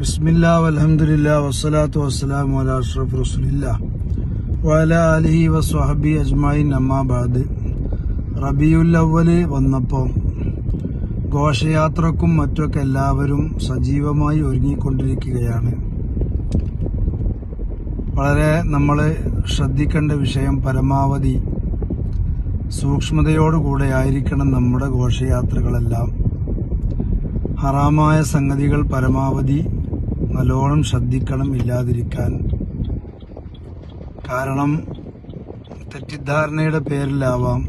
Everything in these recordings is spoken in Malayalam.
ബിസ്മില്ലാ വൽഹംദുലില്ലാ വസ്സലാത്തു വസ്സലാമു അലാ അഷ്റഫ് റസുലില്ല വല ആലിഹി വസ്വഹബി അജ്മായിൻ അമ്മാ ബാദ്. റബിയുൽ അവ്വൽ വന്നപ്പോൾ ഘോഷയാത്രക്കും മറ്റൊക്കെ എല്ലാവരും സജീവമായി ഒരുങ്ങിക്കൊണ്ടിരിക്കുകയാണ്. വളരെ നമ്മൾ ശ്രദ്ധിക്കേണ്ട വിഷയം പരമാവധി സൂക്ഷ്മതയോടുകൂടെ ആയിരിക്കണം നമ്മുടെ ഘോഷയാത്രകളെല്ലാം. ഹറാമായ സംഗതികൾ പരമാവധി നല്ലോണം ശ്രദ്ധിക്കണം ഇല്ലാതിരിക്കാൻ. കാരണം തെറ്റിദ്ധാരണയുടെ പേരിലാവാം.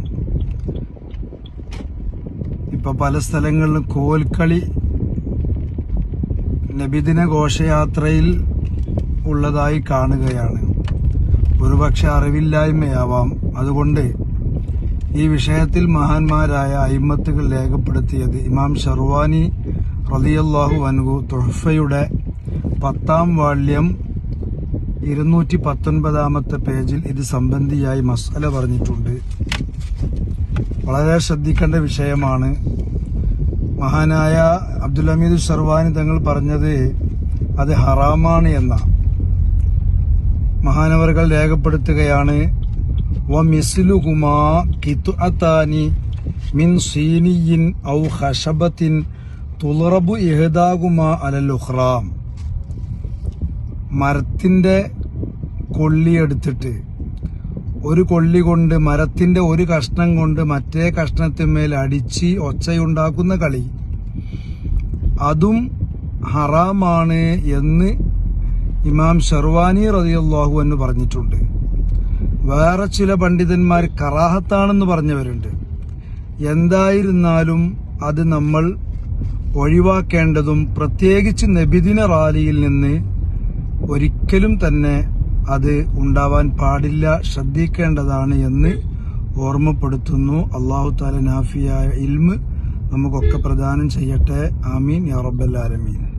ഇപ്പൊ പല സ്ഥലങ്ങളിലും കോൽക്കളി നബിദിന ഘോഷയാത്രയിൽ ഉള്ളതായി കാണുകയാണ്. ഒരുപക്ഷെ അറിവില്ലായ്മയാവാം. അതുകൊണ്ട് ഈ വിഷയത്തിൽ മഹാന്മാരായ അയിമത്തുകൾ രേഖപ്പെടുത്തിയത് ഇമാം ഷർവാനി റലിയല്ലാഹു അൻഹു തുഹഫയുടെ പത്താം വാള്യം ഇരുന്നൂറ്റി പത്തൊൻപതാമത്തെ പേജിൽ ഇത് സംബന്ധിയായി മസാല പറഞ്ഞിട്ടുണ്ട്. വളരെ ശ്രദ്ധിക്കേണ്ട വിഷയമാണ്. മഹാനായ അബ്ദുൽ അമീദ് ഷർവാനി തങ്ങൾ പറഞ്ഞത് അത് ഹറാമാണ് എന്ന. മഹാനവറുകൾ രേഖപ്പെടുത്തുകയാണ് കിത്അത്താനി മിൻ സീനിയിൻ ഔ തുളറബു ഇഹദാകുമാ അലൽ ഉഖ്റാം. മരത്തിന്റെ കൊള്ളിയെടുത്തിട്ട് ഒരു കൊള്ളി കൊണ്ട് മരത്തിന്റെ ഒരു കഷ്ണം കൊണ്ട് മറ്റേ കഷ്ണത്തിന്മേൽ അടിച്ച് ഒച്ചയുണ്ടാക്കുന്ന കളി. അതും ഹറാമാണ് എന്ന് ഇമാം ഷർവാനി റതിയല്ലാഹു എന്ന് പറഞ്ഞിട്ടുണ്ട്. വേറെ ചില പണ്ഡിതന്മാർ കറാഹത്താണെന്ന് പറഞ്ഞവരുണ്ട്. എന്തായിരുന്നാലും അത് നമ്മൾ ഒഴിവാക്കേണ്ടതും പ്രത്യേകിച്ച് നബിദിന റാലിയിൽ നിന്ന് ഒരിക്കലും തന്നെ അത് ഉണ്ടാവാൻ പാടില്ല ശ്രദ്ധിക്കേണ്ടതാണ് എന്ന് ഓർമ്മപ്പെടുത്തുന്നു. അള്ളാഹു താല നാഫിയായ ഇൽമ് നമുക്കൊക്കെ പ്രദാനം ചെയ്യട്ടെ. ആമീൻ. യാ റബ്ബൽ ആലമീൻ.